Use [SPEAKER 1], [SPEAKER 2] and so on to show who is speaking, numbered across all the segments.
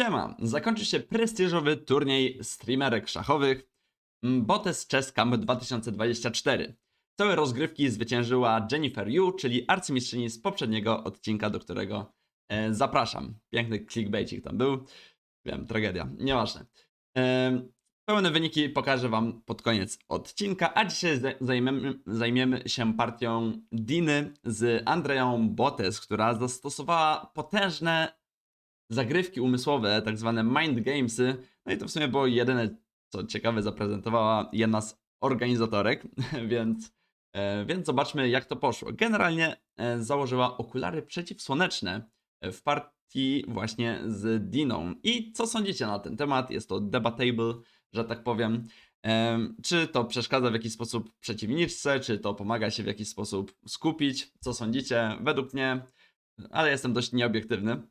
[SPEAKER 1] Siema! Zakończył się prestiżowy turniej streamerek szachowych Botes Chess Camp 2024. Całe rozgrywki zwyciężyła Jennifer Yu, czyli arcymistrzyni z poprzedniego odcinka, do którego e, zapraszam. Piękny clickbaitik tam był. Wiem, tragedia, nieważne. E, pełne wyniki pokażę Wam pod koniec odcinka, a dzisiaj za- zajmiemy, zajmiemy się partią Diny z Andreą Botes, która zastosowała potężne zagrywki umysłowe, tak zwane mind gamesy. No i to w sumie było jedyne, co ciekawe zaprezentowała jedna z organizatorek, więc, e, więc zobaczmy jak to poszło. Generalnie e, założyła okulary przeciwsłoneczne w partii właśnie z Diną. I co sądzicie na ten temat? Jest to debatable, że tak powiem. Em, Czy to przeszkadza w jakiś sposób przeciwniczce, czy to pomaga się w jakiś sposób skupić? Co sądzicie? Według mnie, ale jestem dość nieobiektywny, e,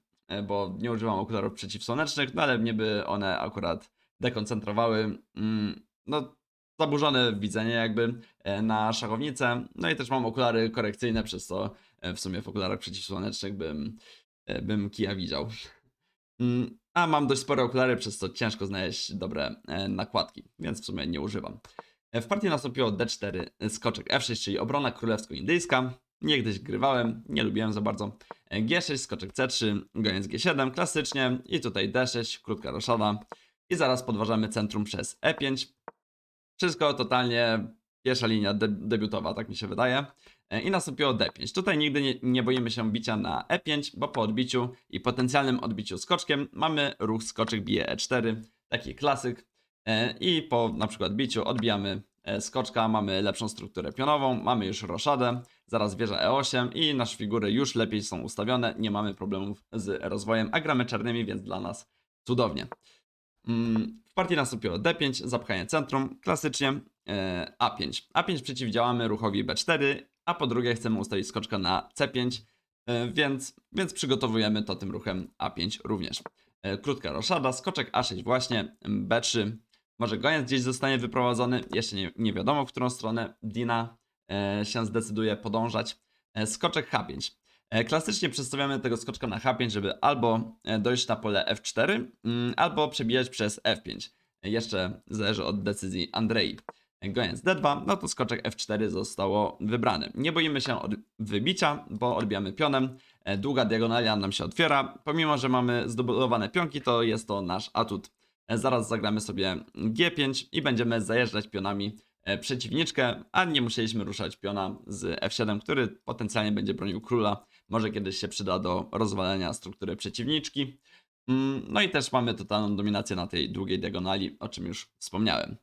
[SPEAKER 1] bo nie używam okularów przeciwsłonecznych, no ale mnie by one akurat dekoncentrowały. mm, No, zaburzone widzenie jakby e, na szachownicę. No i też mam okulary korekcyjne, przez co e, w sumie w okularach przeciwsłonecznych bym, e, bym kija widział. Mm, A mam dość spore okulary, przez co ciężko znaleźć dobre e, nakładki, więc w sumie nie używam. E, W partii nastąpiło D4, e, skoczek F6, czyli obrona królewsko-indyjska. Niegdyś grywałem, nie lubiłem za bardzo. E, G6, skoczek C3, goniec G7, klasycznie. I tutaj D6, krótka roszada. I zaraz podważamy centrum przez E5. Wszystko totalnie pierwsza linia de debiutowa, tak mi się wydaje. E, I nastąpiło D5. Tutaj nigdy nie, nie boimy się bicia na E5, bo po odbiciu i potencjalnym odbiciu skoczkiem mamy ruch skoczek bije E4, taki klasyk. E, I po na przykład biciu odbijamy e, skoczka, mamy lepszą strukturę pionową, mamy już roszadę, zaraz wieża E8 i nasze figury już lepiej są ustawione, nie mamy problemów z rozwojem, a gramy czarnymi, więc dla nas cudownie. Mm, W partii nastąpiło D5, zapchanie centrum, klasycznie e, A5. A5 przeciwdziałamy ruchowi B4, a po drugie chcemy ustawić skoczka na C5, e, więc, więc przygotowujemy to tym ruchem A5 również. E, Krótka roszada, skoczek A6 właśnie, B3, może goniec gdzieś zostanie wyprowadzony, jeszcze nie, nie wiadomo w którą stronę Dina się zdecyduje podążać. E, Skoczek H5. E, Klasycznie przedstawiamy tego skoczka na H5, żeby albo e, dojść na pole F4, mm, albo przebijać przez F5. E, Jeszcze zależy od decyzji Andrei. E, Goniec D2, no to skoczek F4 zostało wybrane. Nie boimy się od wybicia, bo odbijamy pionem. E, Długa diagonalia nam się otwiera. Pomimo, że mamy zdobudowane pionki, to jest to nasz atut. E, Zaraz zagramy sobie G5 i będziemy zajeżdżać pionami e, przeciwniczkę, a nie musieliśmy ruszać piona z F7, który potencjalnie będzie bronił króla. Może kiedyś się przyda do rozwalenia struktury przeciwniczki. Mm, No i też mamy totalną dominację na tej długiej diagonali, o czym już wspomniałem.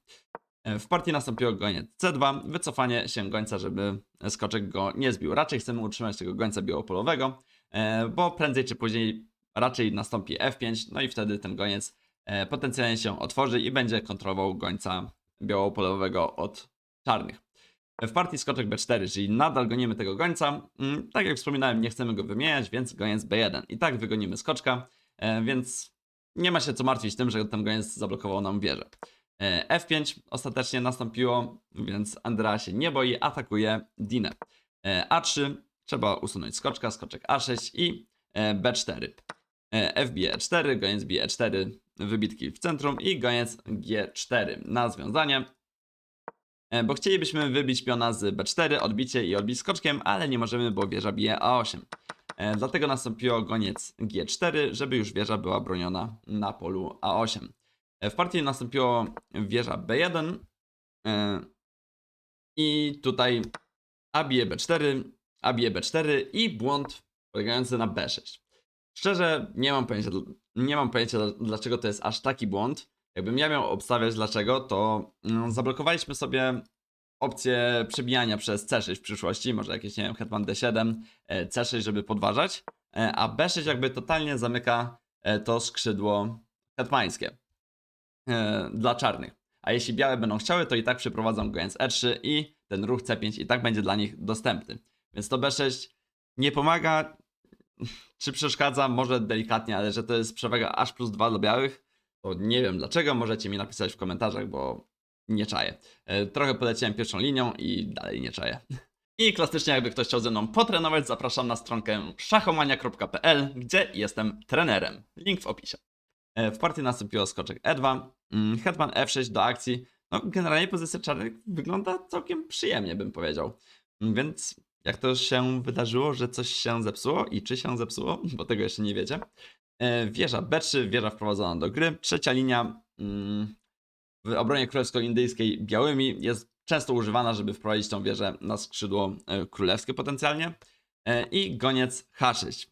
[SPEAKER 1] E, W partii nastąpiło goniec C2, wycofanie się gońca, żeby skoczek go nie zbił. Raczej chcemy utrzymać tego gońca białopolowego, e, bo prędzej czy później raczej nastąpi F5, no i wtedy ten goniec e, potencjalnie się otworzy i będzie kontrolował gońca białopolowego od czarnych. W partii skoczek B4, czyli nadal gonimy tego gońca. Mm, Tak jak wspominałem, nie chcemy go wymieniać, więc goniec B1. I tak wygonimy skoczka, e, więc nie ma się co martwić tym, że ten goniec zablokował nam wieżę. E, F5 ostatecznie nastąpiło, więc Andrea się nie boi, atakuje Dinę. E, A3 trzeba usunąć skoczka, skoczek A6 i e, B4. E, F bije E4, goniec bije E4, wybitki w centrum i goniec G4 na związanie. E, Bo chcielibyśmy wybić piona z B4, odbicie i odbić skoczkiem, ale nie możemy, bo wieża bije A8. E, Dlatego nastąpiło goniec G4, żeby już wieża była broniona na polu A8. E, W partii nastąpiło wieża B1 e, i tutaj A bije B4, A bije B4 i błąd polegający na B6. Szczerze nie mam pojęcia, nie mam pojęcia dl- dlaczego to jest aż taki błąd. Jakbym ja miał obstawiać dlaczego, to mm, zablokowaliśmy sobie opcję przebijania przez C6 w przyszłości, może jakieś, nie wiem, hetman D7, e, C6, żeby podważać, e, a B6 jakby totalnie zamyka e, to skrzydło hetmańskie dla czarnych. A jeśli białe będą chciały, to i tak przyprowadzą goniec E3 i ten ruch C5 i tak będzie dla nich dostępny. Więc to B6 nie pomaga, czy przeszkadza, może delikatnie, ale że to jest przewaga aż plus 2 dla białych, to nie wiem dlaczego, możecie mi napisać w komentarzach, bo nie czaję. E, Trochę poleciałem pierwszą linią i dalej nie czaję. I klasycznie jakby ktoś chciał ze mną potrenować, zapraszam na stronkę szachomania.pl, gdzie jestem trenerem. Link w opisie. E, W partii nastąpiło skoczek E2, mm, hetman F6 do akcji. No, generalnie pozycja czarnych wygląda całkiem przyjemnie, bym powiedział. Mm, Więc jak to się wydarzyło, że coś się zepsuło i czy się zepsuło, bo tego jeszcze nie wiecie. E, Wieża B3, wieża wprowadzona do gry. Trzecia linia mm, w obronie królewsko-indyjskiej białymi jest często używana, żeby wprowadzić tą wieżę na skrzydło e, królewskie potencjalnie. E, I goniec H6.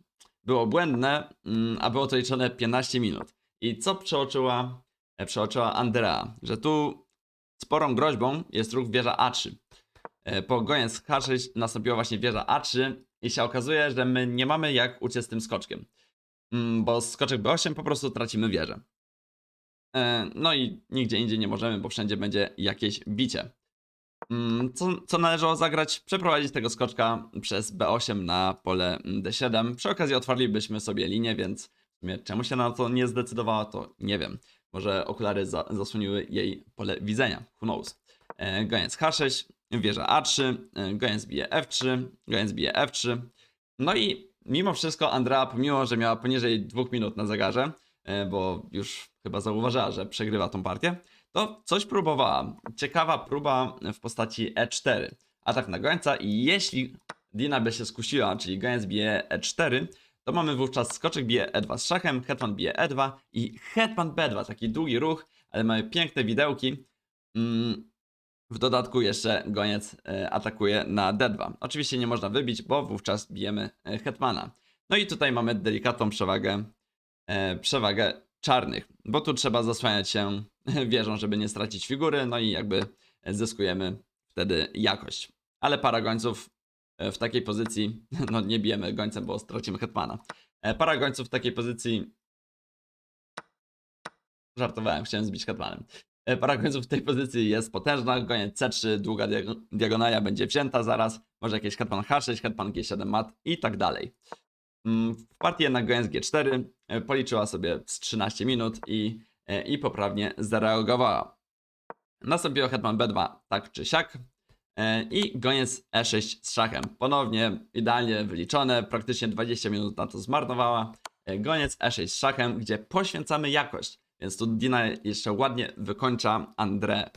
[SPEAKER 1] Było błędne, mm, a było to liczone 15 minut. I co przeoczyła, przeoczyła Andrea? Że tu sporą groźbą jest ruch wieża A3. E, Po goniec H6 nastąpiła właśnie wieża A3 i się okazuje, że my nie mamy jak uciec tym skoczkiem. Mm, Bo skoczek B8 po prostu tracimy wieżę. E, No i nigdzie indziej nie możemy, bo wszędzie będzie jakieś bicie. Mm, Co, co należało zagrać? Przeprowadzić tego skoczka przez B8 na pole D7. Przy okazji otwarlibyśmy sobie linię, więc czemu się na to nie zdecydowała, to nie wiem. Może okulary za, zasłoniły jej pole widzenia. Who knows? E, Goniec H6, wieża A3, e, goniec bije F3, goniec bije F3. No i mimo wszystko Andrea, pomimo że miała poniżej dwóch minut na zegarze, e, bo już chyba zauważyła, że przegrywa tą partię, to coś próbowała. Ciekawa próba w postaci E4. Atak na gońca i jeśli Dina by się skusiła, czyli goniec bije E4, to mamy wówczas skoczek bije E2 z szachem, hetman bije E2 i hetman B2. Taki długi ruch, ale mamy piękne widełki. Mm, w dodatku jeszcze goniec e, atakuje na D2. Oczywiście nie można wybić, bo wówczas bijemy e, hetmana. No i tutaj mamy delikatną przewagę, e, przewagę czarnych, bo tu trzeba zasłaniać się wieżą, żeby nie stracić figury, no i jakby zyskujemy wtedy jakość. Ale para gońców w takiej pozycji, no nie bijemy gońcem, bo stracimy hetmana. Para gońców w takiej pozycji Żartowałem, chciałem zbić hetmanem. E, Para gońców w tej pozycji jest potężna. Goniec C3, długa diag- diagonalia będzie wzięta zaraz. Może jakieś hetman H6, hetman G7 mat i tak dalej. Mm, W partii jednak goniec G4 e, policzyła sobie z 13 minut i, e, i poprawnie zareagowała. Nastąpiło hetman B2 tak czy siak. I goniec E6 z szachem. Ponownie idealnie wyliczone, praktycznie 20 minut na to zmarnowała. Goniec E6 z szachem, gdzie poświęcamy jakość. Więc tu Dina jeszcze ładnie wykończa Andrę.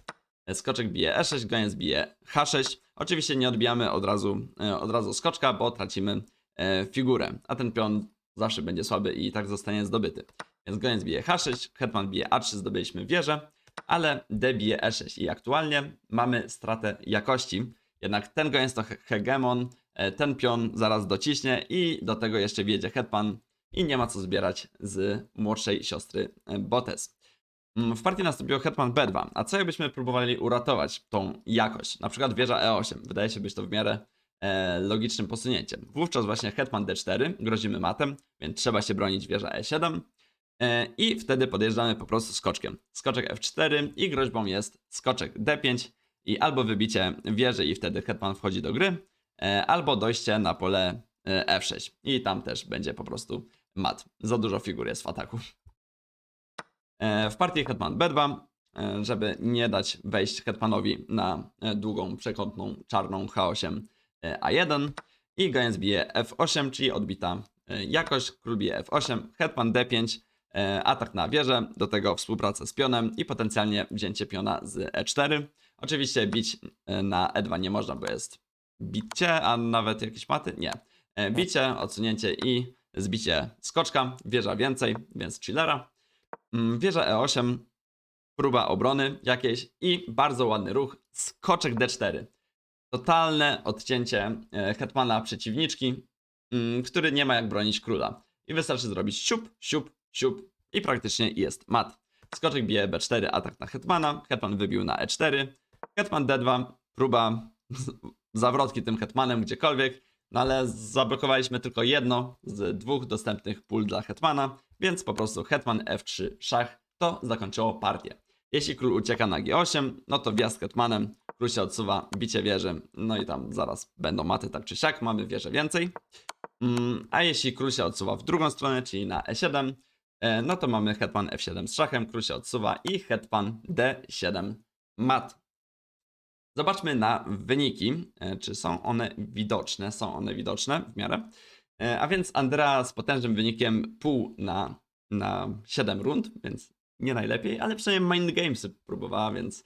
[SPEAKER 1] Skoczek bije E6, goniec bije H6. Oczywiście nie odbijamy od razu, e, od razu skoczka, bo tracimy e, figurę. A ten pion zawsze będzie słaby i tak zostanie zdobyty. Więc goniec bije H6, hetman bije A3, zdobyliśmy wieżę, ale D bije E6 i aktualnie mamy stratę jakości. Jednak ten goniec to he- hegemon, e, ten pion zaraz dociśnie i do tego jeszcze wjedzie hetman i nie ma co zbierać z młodszej siostry e, Botes. Mm, W partii nastąpiło hetman B2, a co jakbyśmy próbowali uratować tą jakość? Na przykład wieża E8, wydaje się być to w miarę e, logicznym posunięciem. Wówczas właśnie hetman D4, grozimy matem, więc trzeba się bronić wieża E7 e, i wtedy podjeżdżamy po prostu skoczkiem. Skoczek F4 i groźbą jest skoczek D5 i albo wybicie wieży i wtedy hetman wchodzi do gry, e, albo dojście na pole F6 i tam też będzie po prostu mat. Za dużo figur jest w ataku. E, W partii hetman B2, e, żeby nie dać wejść hetmanowi na e, długą, przekątną, czarną H8 e, A1 i goniec bije F8, czyli odbita e, jakość, król bije F8, hetman D5, e, atak na wieżę, do tego współpraca z pionem i potencjalnie wzięcie piona z E4. Oczywiście bić e, na E2 nie można, bo jest bicie, a nawet jakieś maty? Nie. E, Bicie, odsunięcie i zbicie skoczka, wieża więcej, więc chillera. Mm, Wieża E8, próba obrony jakiejś i bardzo ładny ruch, skoczek D4. Totalne odcięcie e, hetmana przeciwniczki, mm, który nie ma jak bronić króla. I wystarczy zrobić siup, siup, siup i praktycznie jest mat. Skoczek bije B4, atak na hetmana, hetman wybił na E4, hetman D2, próba zawrotki tym hetmanem gdziekolwiek, no ale zablokowaliśmy tylko jedno z dwóch dostępnych pól dla hetmana, więc po prostu hetman F3 szach to zakończyło partię. Jeśli król ucieka na G8, no to wjazd hetmanem, król się odsuwa, bicie wieży, no i tam zaraz będą maty tak czy siak, mamy wieżę więcej. Mm, A jeśli król się odsuwa w drugą stronę, czyli na E7, e, no to mamy hetman F7 z szachem, król się odsuwa i hetman D7 mat. Zobaczmy na wyniki, e, czy są one widoczne. Są one widoczne w miarę. E, A więc Andrea z potężnym wynikiem pół na na 7 rund, więc nie najlepiej, ale przynajmniej Mind Gamesy próbowała, więc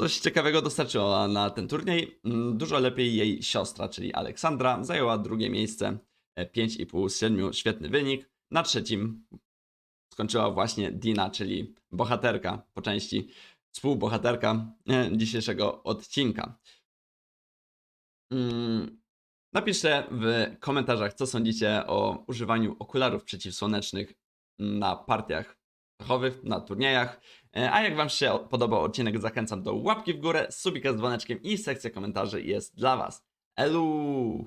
[SPEAKER 1] coś ciekawego dostarczyła na ten turniej. Mm, Dużo lepiej jej siostra, czyli Aleksandra, zajęła drugie miejsce, e, 5,5 z 7, świetny wynik. Na trzecim skończyła właśnie Dina, czyli bohaterka po części, współbohaterka e, dzisiejszego odcinka. Mm, Napiszcie w komentarzach, co sądzicie o używaniu okularów przeciwsłonecznych na partiach szachowych, na turniejach. E, A jak Wam się podobał odcinek, zachęcam do łapki w górę, subika z dzwoneczkiem i sekcja komentarzy jest dla Was. Elu!